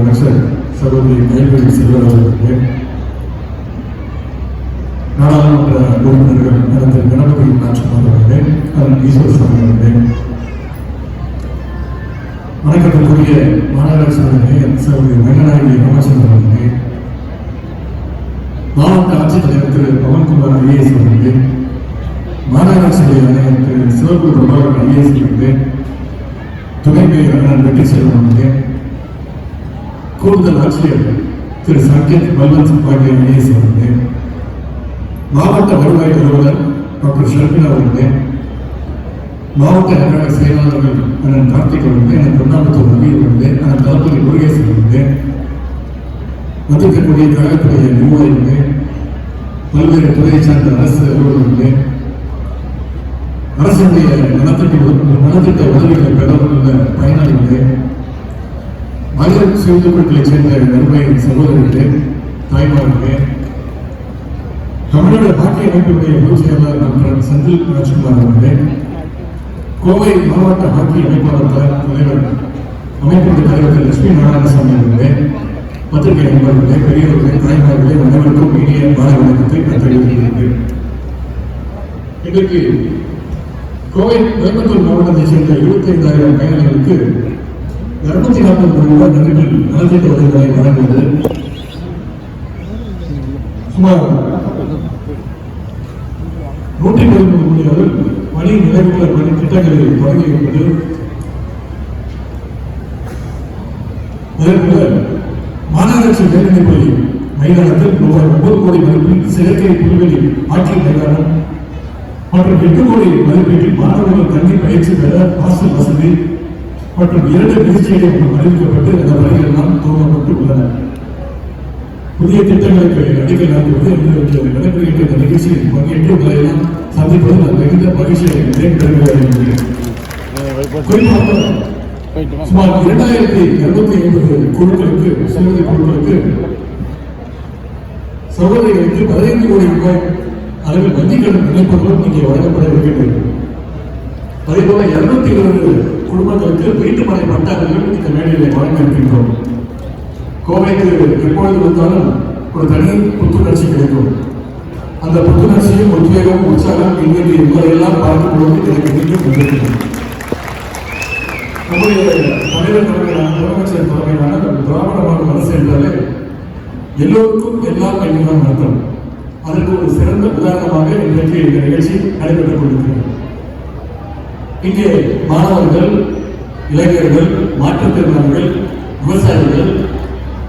அமைச்சர் சகோதரி மேல்வழி செல்வர் அவர்களுக்கு நாடாளுமன்ற உறுப்பினர்கள் எனது கணபதி நாட்சிமார் அவர்களே அதன் ஈஸ்வர சாமி அவர்களே. வணக்கத்திற்குரிய மாநகராட்சி அவர்களே சகோதரி வெங்கநாயகி ராமச்சந்திரன் அவர்களே. மாவட்ட ஆட்சித்தலைவர் திரு பவன்குமார் ஐஏஎஸ் அவர்களே. மாநகராட்சியுடைய திரு சிவகுரு பிரபாகர் ஐஏஎஸ் அவர்களே. துணை மேயர் அண்ணன் வெற்றி செல்வன் அவர்களே. கூடுதல் ஆட்சியர் திரு சங்கீத் பல்வந்த் பாண்டிய ஐஏஎஸ் அவர்களே மாவட்ட வருவாய் அலுவலர் டாக்டர் ஷர்மிளா அவர்களே மாவட்ட கழக செயலாளர்கள் அண்ணன் கார்த்திக் அவர்களே அண்ணன் பொன்னாமத்தூர் ரவி அவர்களே அண்ணன் தளபதி முருகேசன் அவர்களே வந்திருக்கக்கூடிய கழகத்துடைய நிர்வாகிகளே பல்வேறு துறையை சார்ந்த அரசு அலுவலர்களே அரசுடைய நலத்திட்ட நலத்திட்ட உதவிகளை பெற உள்ள பயனாளிகளே மகளிர் சுயத்துக்குழுக்களைச் சேர்ந்த நன்மை சகோதரர்களே தாய்மார்களே தமிழ்நாடு பாட்டிய அமைப்பினுடைய பொதுச் செயலாளர் டாக்டர் செந்தில் ராஜ்குமார் அவர்களே கோவை மாவட்ட ஹாக்கி அமைப்பாளர் தலைவர் அமைப்பினுடைய தலைவர் திரு லட்சுமி நாராயணசாமி அவர்களே பத்திரிகை நண்பர்களே பெரியவர்களே தாய்மார்களே அனைவருக்கும் இனிய மாலை வணக்கத்தை நான் தெரிவித்துள்ளேன் இன்றைக்கு கோவை கோயம்புத்தூர் மாவட்டத்தைச் சேர்ந்த இருபத்தைந்தாயிரம் பயணிகளுக்கு இருநூத்தி நாற்பது கோடி ரூபாய் நன்றிகள் நலத்திட்ட உதவிகளை வழங்குவது சுமார் நூற்றி பதிமூணு கோடி அளவில் பணி நிறைவுள்ள பணி திட்டங்களை தொடங்கி இருப்பது அதேபோல மாநகராட்சி மேல்நிலைப் மைதானத்தில் ரூபாய் ஒன்பது கோடி மதிப்பில் செயற்கை புல்வெளி ஆட்சி மைதானம் மற்றும் எட்டு கோடி மதிப்பீட்டில் மாணவர்கள் கல்வி பயிற்சி பெற ஹாஸ்டல் வசதி மற்றும் இரண்டு நிகழ்ச்சிகள் அறிவிக்கப்பட்டு அந்த பணிகள் எல்லாம் துவங்கப்பட்டு உள்ளன. புதிய திட்டங்களுக்கு அடிக்கல் நாட்டுவது நடைபெறுகின்ற இந்த நிகழ்ச்சியில் பங்கேற்று உங்களையெல்லாம் சந்திப்பது நான் மிகுந்த மகிழ்ச்சியை அடைகிறேன் குறிப்பாக சுமார் இரண்டாயிரத்தி இருநூத்தி ஐம்பது குழுக்களுக்கு சுமதி குழுக்களுக்கு சகோதரிகளுக்கு பதினைந்து கோடி ரூபாய் அளவில் வங்கிக் கடன் இணைப்புகளும் இங்கே வழங்கப்பட இருக்கின்றது. அதே போல இருநூத்தி இருபது குடும்பங்களுக்கு வீட்டுமனை பட்டாக்கள் இந்த மேடையிலே வழங்க இருக்கின்றோம் கோவைக்கு எப்பொழுது வந்தாலும் ஒரு தனி புத்துணர்ச்சி கிடைக்கும். அந்த புத்துணர்ச்சியும் உத்வேகம் உற்சாகம் இன்றைக்கு உங்களையெல்லாம் பார்க்கும்போது எனக்கு மீண்டும் வந்திருக்கிறது நம்முடைய தமிழர் தலைமையிலான முதலமைச்சர் தலைமையிலான நம்ம திராவிட மாடல் அரசு என்றாலே எல்லோருக்கும் எல்லாம் கல்விதான் நடத்தும் அதற்கு ஒரு சிறந்த உதாரணமாக இன்றைக்கு இந்த நிகழ்ச்சி நடைபெற்றுக் கொண்டிருக்கிறது. இங்கே மாணவர்கள் இளைஞர்கள் மாற்றுத்திறனாளிகள் விவசாயிகள்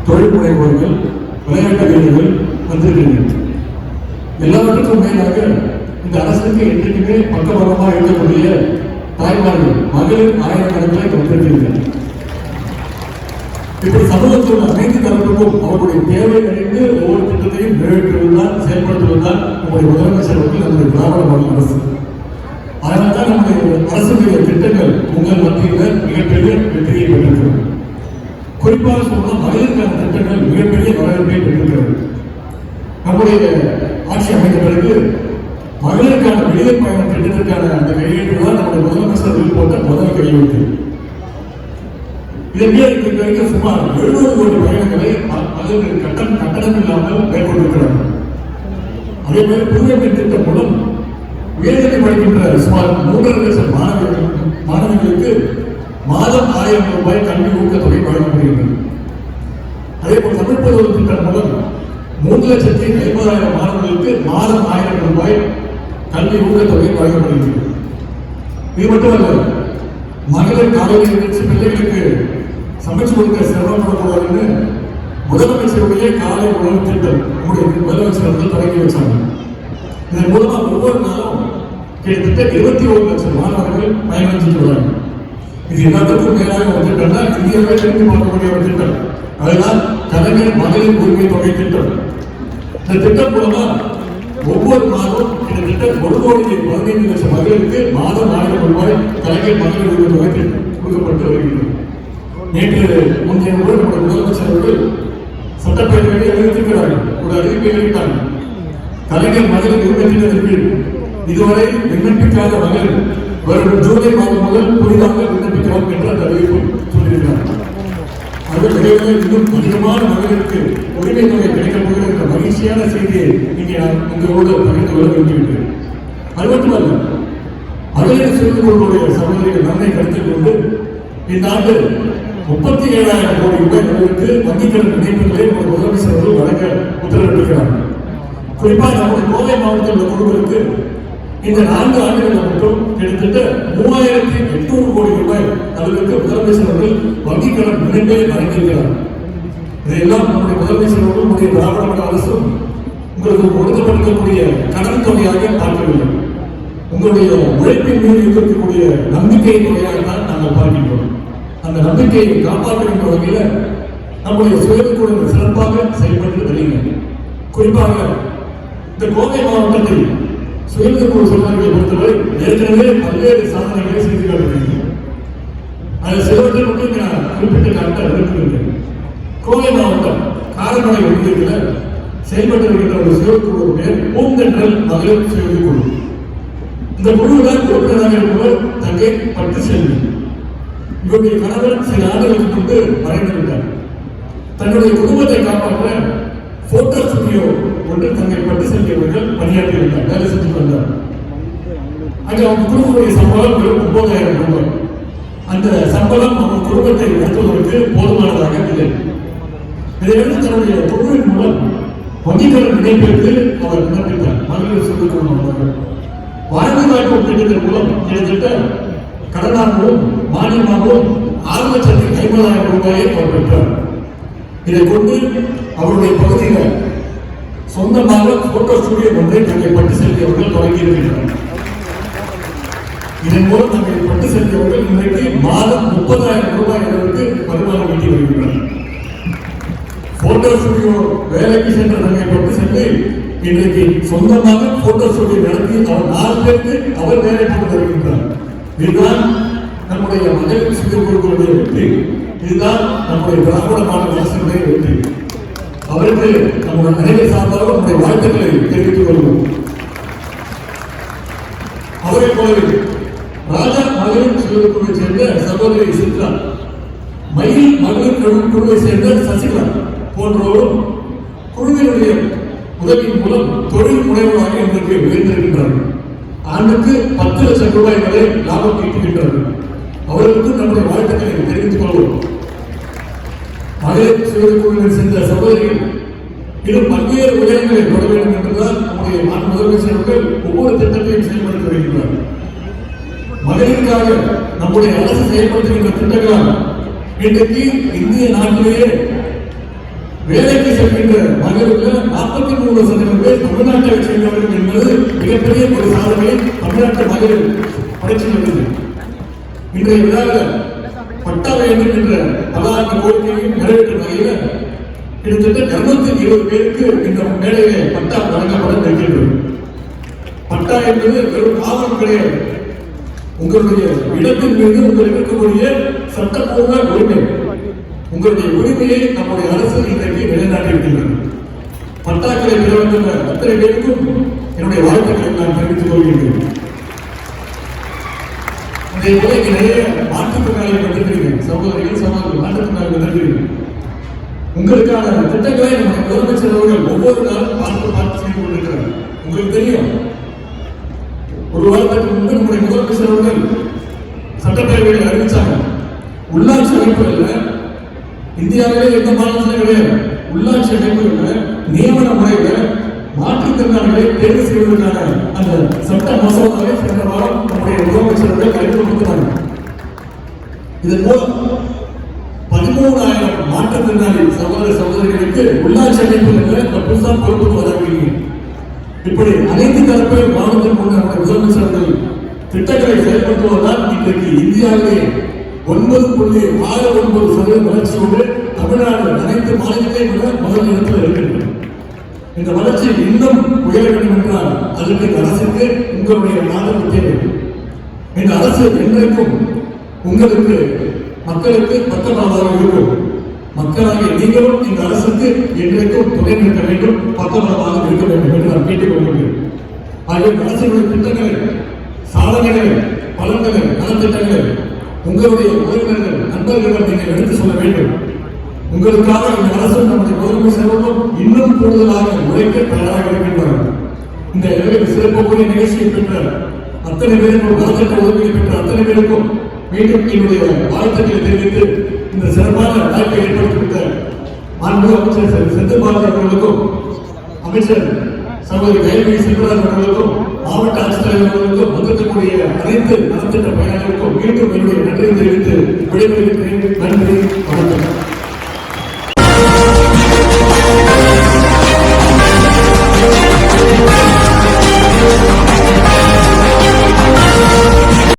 தொழில் முனைவோர்கள் விளையாட்டு வீரர்கள் வந்திருக்கின்றனர். எல்லாவற்றுக்கும் மேலாக இந்த அரசுக்கு என்றைக்குமே பக்கபலமாக இருக்கக்கூடிய தாய்மார்கள் மகளிர் ஆயிரக்கணக்கில் வந்திருக்கின்றனர். இப்படி சமூகத்தில் அனைத்து தரப்புக்கும் அவர்களுடைய தேவை அறிந்து ஒவ்வொரு திட்டத்தையும் நிறைவேற்றுவதுதான் செயல்படுத்துவதுதான் நம்முடைய முதலமைச்சர் அவர்கள் நம்முடைய திராவிட அரசு. அதனால தான் நம்முடைய அரசுடைய திட்டங்கள் உங்கள் மத்தியில் மிகப்பெரிய வெற்றியை பெற்றிருக்கிறது. குறிப்பாக சொன்னால் மகளிருக்கான திட்டங்கள் மிகப்பெரிய வரவேற்பை பெற்றிருக்கிறது. நம்முடைய ஆட்சி அமைந்த பிறகு மகளிருக்கான வெளியே பயணம் திட்டத்திற்கான அந்த கையெழுத்து தான் நம்முடைய முதலமைச்சர் போட்ட முதல் கையெழுத்து இதற்கு பிறகு வரைக்கும் சுமார் எழுநூறு கோடி பயணங்களை மகளிர் கட்டணம் கட்டணம் இல்லாமல் மேற்கொண்டிருக்கிறார்கள். அதே மாதிரி புதிய திட்டம் மூலம் உயர்நிலை படிக்கின்ற சுமார் மூன்றரை லட்சம் மாணவர்கள் மாணவர்களுக்கு மாதம் ஆயிரம் ரூபாய் கல்வி ஊக்கத்தொகை வழங்கப்படுகின்றது. அதே போல் தமிழ் புதவி திட்டம் மூலம் மூன்று லட்சத்தி ஐம்பதாயிரம் மாணவர்களுக்கு மாதம் ஆயிரம் ரூபாய் கல்வி ஊக்கத்தொகை வழங்கப்படுகிறது இது மட்டுமல்ல மகளிர் காலையில் எழுந்திருச்சு பிள்ளைகளுக்கு சமைச்சு கொடுக்க சிரமப்படக்கூடாதுன்னு முதலமைச்சருடைய காலை உணவு திட்டம் நம்முடைய முதலமைச்சர் அவர்கள் தொடங்கி வச்சாங்க. இதன் மூலமா ஒவ்வொரு நாளும் கிட்டத்தட்ட இருபத்தி ஒரு லட்சம் மாணவர்கள் பயனடைஞ்சிட்டு வராங்க இது எல்லாத்துக்கும் மேலாக ஒரு திட்டம் தான் இந்தியாவே திரும்பி பார்க்கக்கூடிய ஒரு திட்டம். அதுதான் கலைஞர் மகளிர் உரிமை தொகை திட்டம். இந்த திட்டம் மூலமா ஒவ்வொரு மாதம் கிட்டத்தட்ட ஒரு கோடி பதினைந்து லட்சம் மகளிருக்கு மாதம் ஆயிரம் ரூபாய் கலைஞர் மகளிர் உரிமை தொகை திட்டம் கொடுக்கப்பட்டு வருகிறது. நேற்று முந்தைய முறை நம்முடைய முதலமைச்சர் அவர்கள் சட்டப்பேரவையில் அறிவித்திருக்கிறார்கள். ஒரு அறிவிப்பை வெளியிட்டாங்க. கலைஞர் மகளிர் உரிமை திட்டத்திற்கு இதுவரை விண்ணப்பிக்காத மகள் வரும் ஜூலை மாதம் முதல் புதிதாக விண்ணப்பிக்கலாம் என்று அந்த அறிவிப்பு சொல்லியிருக்கிறார். அது விரைவில் இன்னும் அதிகமான மகளிருக்கு உரிமை தொகை கிடைக்கப் போகிற மகிழ்ச்சியான செய்தியை இங்கே நான் உங்களோடு பகிர்ந்து கொள்ள விரும்புகின்றேன். அது மட்டுமல்ல மகளிர் சிறுவர்களுடைய சகோதரிகள் நன்மை கருத்தில் கொண்டு இந்த ஆண்டு முப்பத்தி ஏழாயிரம் கோடி ரூபாய்களுக்கு அளவிற்கு வங்கிக் கடன் இணைப்புகளை ஒரு முதலமைச்சர் அவர்கள் வழங்க உத்தரவிட்டிருக்கிறார். குறிப்பாக நமது கோவை மாவட்டத்தில் உள்ள குழுவிற்கு இந்த நான்கு ஆண்டுகள் மட்டும் கிட்டத்தட்ட மூவாயிரத்தி எட்நூறு கோடி ரூபாய் அளவிற்கு முதலமைச்சர் அவர்கள் வங்கிக் கடன் இணைப்பை வழங்கியிருக்கிறார். இதையெல்லாம் நம்முடைய முதலமைச்சர் அவர்கள் நம்முடைய திராவிட மாடல் அரசும் உங்களுக்கு கொடுக்கப்பட்டிருக்கக்கூடிய கடன் தொகையாக பார்க்கவில்லை உங்களுடைய உழைப்பின் மீது இருக்கக்கூடிய நம்பிக்கை தொகையாக தான் நாங்கள் பார்க்கின்றோம். அந்த நம்பிக்கையை காப்பாற்றுகின்ற வகையில் நம்முடைய சுயக்குழு சிறப்பாக செயல்பட்டு வருகிறது குறிப்பாக இந்த கோவை மாவட்டத்தில் சுயக்குழு சொன்னார்களை பொறுத்தவரை ஏற்கனவே பல்வேறு சாதனைகளை செய்து காட்டுகிறீர்கள் அதில் சிலவற்றை மட்டும் நான் குறிப்பிட்டு காட்ட விரும்புகிறேன் கோவை மாவட்டம் காரமடை ஒன்றியத்தில் செயல்பட்டு வருகின்ற ஒரு சிவக்குழு பேர் பூந்தென்றல் மகளிர் சுயஉதவி குழு. இந்த குழுவில் உறுப்பினராக இருப்பவர் தங்கை பட்டு செல்வி இவருடைய கணவர் சில ஆண்டுகளுக்கு முன்பு மறைந்து விட்டார். தன்னுடைய குடும்பத்தை காப்பாற்ற போட்டோ ஸ்டுடியோ ஒன்று தங்களை பட்டு செல்வியவர்கள் பணியாற்றி வந்தார் வேலை செஞ்சு வந்தார். அங்கே அவங்க குடும்பத்துடைய சம்பளம் வெறும் ஒன்பதாயிரம் ரூபாய். அந்த சம்பளம் அவங்க குடும்பத்தை நடத்துவதற்கு போதுமானதாக இல்லை. இதையடுத்து தன்னுடைய தொழில் மூலம் வங்கிகளின் இணைப்பிற்கு அவர் விண்ணப்பித்தார். மகளிர் சொல்லிக் கொள்ளும் வாழ்வு வாய்ப்பு திட்டத்தின் மூலம் கிட்டத்தட்ட கடனாகவும் மானியமாகவும் ஆறு லட்சத்தி ஐம்பதாயிரம் ரூபாயை அவர் பெற்றார். இதை கொண்டு அவருடைய பகுதியில் சொந்தமாக போட்டோ ஸ்டுடியோ ஒன்றை தங்கை பட்டு செல்வி அவர்கள் தொடங்கி இருக்கின்றனர். இதன் மூலம் தங்கள் பட்டு செல்வி அவர்கள் இன்றைக்கு மாதம் முப்பதாயிரம் ரூபாய் அளவுக்கு வருமானம் ஈட்டி வருகின்றனர். போட்டோ ஸ்டுடியோ வேலைக்கு சென்ற நாங்கள் பட்டு செல்வி இன்றைக்கு சொந்தமாக போட்டோ ஸ்டுடியோ நடத்தி அவர் நாலு பேருக்கு அவர் வேலை போட்டு வருகின்றார். இதுதான் நம்முடைய மகளிர் சுய குழுக்களுடைய வெற்றி. இதுதான் நம்முடைய பிராமணமான மாடல் அரசுடைய வெற்றி அவர்கள் நம்முடைய அனைவரை சார்ந்தாலும் நம்முடைய வாழ்த்துக்களை தெரிவித்துக் கொள்வோம். அவரை போலவே ராஜா மகளிர் குழுவை சேர்ந்த சகோதரி சித்ரா மயில் மகளிர் குழுவை சேர்ந்த சசிகலா போன்றோரும் குழுவினுடைய உதவியின் மூலம் தொழில் முனைவராக இன்றைக்கு உயர்ந்திருக்கின்றார்கள் ஆண்டுக்கு பத்து லட்சம் ரூபாய் வரை லாபம் ஈட்டுகின்றார்கள் அவர்களுக்கு நம்முடைய வாழ்த்துக்களை தெரிவித்துக் கொள்வோம். மகளிர் சுய குழுவில் சேர்ந்த சகோதரிகள் இன்னும் பல்வேறு உயரங்களை தொட வேண்டும் என்றுதான் நம்முடைய மாநில முதலமைச்சர் அவர்கள் ஒவ்வொரு திட்டத்தையும் செயல்படுத்தி வருகின்றார் மகளிருக்காக நம்முடைய அரசு செயல்படுத்துகின்ற திட்டங்களால் இன்றைக்கு இந்திய நாட்டிலேயே வேலைக்கு செல்கின்ற மகளிர்கள் நாற்பத்தி மூணு சதவீதம் பேர் தமிழ்நாட்டை சேர்ந்தவர்கள் என்பது மிகப்பெரிய ஒரு சாதனையை தமிழ்நாட்டு மகளிர் படைத்து வருகிறது இன்றைய விழாவில் பட்டா வேண்டும் என்ற பல ஆண்டு கோரிக்கையும் நிறைவேற்றும் வகையில் கிட்டத்தட்ட இருநூத்தி இருபது பேருக்கு இந்த மேடையிலே பட்டா வழங்கப்பட இருக்கின்றது பட்டா என்பது வெறும் ஆவணம் கிடையாது உங்களுடைய இடத்தின் மீது உங்களுக்கு இருக்கக்கூடிய சட்டப்பூர்வ உரிமை உங்களுடைய உரிமையை நம்முடைய அரசு இன்றைக்கு நிலைநாட்டியிருக்கின்றது. பட்டாக்களை பெற வேண்டும் என்ற அத்தனை பேருக்கும் என்னுடைய வாழ்த்துக்களை நான் தெரிவித்துக் கொள்கின்றேன். அதே போல நிறைய மாற்றுத்திறனாளிகள் வந்திருக்கிறீங்க சகோதரிகள் சகோதரர்கள் மாற்றுத்திறனாளிகள் வந்திருக்கிறீங்க உங்களுக்கான திட்டங்களை நம்முடைய முதலமைச்சர் அவர்கள் ஒவ்வொரு நாளும் பார்த்து பார்த்து செய்து கொண்டிருக்கிறார். உங்களுக்கு தெரியும் ஒரு வாரத்துக்கு முன்பு நம்முடைய முதலமைச்சர் அவர்கள் சட்டப்பேரவையில் அறிவிச்சாங்க உள்ளாட்சி அமைப்புகளில் இந்தியாவிலே எந்த மாநிலத்திலும் கிடையாது. உள்ளாட்சி அமைப்புகளில் நியமன முறையில் மாற்றுத்திறனாளிகளை தேர்வு செய்வதற்கான அந்த சட்ட மசோதாவை சென்ற வாரம் நம்முடைய முதலமைச்சர்கள் கைது கொடுத்தார்கள் இதன் மூலம் பதிமூணாயிரம் மாற்றுத்திறனாளி சகோதர சகோதரிகளுக்கு உள்ளாட்சி அமைப்புகளில் இந்த புதுசாக பொறுப்பு வழங்குவீங்க. இப்படி அனைத்து தரப்பு மாவட்டத்தில் கொண்ட முதலமைச்சர்கள் திட்டங்களை செயல்படுத்துவதால் இன்றைக்கு இந்தியாவிலே ஒன்பது புள்ளி ஆறு ஒன்பது சதவீத வளர்ச்சியோடு தமிழ்நாடு அனைத்து மாநிலத்தையும் விட முதல் இடத்தில் இருக்கின்றது இந்த வளர்ச்சி இன்னும் உயர வேண்டும் என்றால் அதற்கு இந்த அரசுக்கு உங்களுடைய ஆதரவு தேவை இந்த அரசு என்றைக்கும் உங்களுக்கு மக்களுக்கு பக்கபலமாக இருக்கும். மக்களாகிய நீங்களும் இந்த அரசுக்கு என்றைக்கும் துணை நிற்க வேண்டும். பக்கபலமாக இருக்க வேண்டும் என்று நான் கேட்டுக் கொள்கிறேன் ஆகிய அரசுடைய திட்டங்கள் சாதனைகள் பலன்கள் நலத்திட்டங்கள் உங்களுடைய உறவினர்கள் நண்பர்கள் நீங்கள் எடுத்து சொல்ல வேண்டும். உங்களுக்காக இந்த அரசு நமது முதன்மை செல்வமும் இன்னும் கூடுதலாக உழைக்க தயாராக இருக்கின்றார்கள் இந்த இரவில் சிறப்புக்குரிய நிகழ்ச்சியை பெற்ற அத்தனை பேருக்கும் நலத்திட்ட உதவியை பெற்ற அத்தனை பேருக்கும் மீண்டும் என்னுடைய வாழ்த்துக்களை தெரிவித்து இந்த சிறப்பான வாய்ப்பை ஏற்படுத்திவிட்ட கொடுத்த மாண்பு அமைச்சர் திரு செந்தில் பாலாஜி அவர்களுக்கும் அமைச்சர் சகோதரி கைவி செல்வராஜ் அவர்களுக்கும் மாவட்ட ஆட்சித்தலைவர் அவர்களுக்கும் வந்திருக்கக்கூடிய அனைத்து நலத்திட்ட பயனாளிகளுக்கும் மீண்டும் என்னுடைய நன்றியை தெரிவித்து விடைபெறுகிறேன். நன்றி வணக்கம்.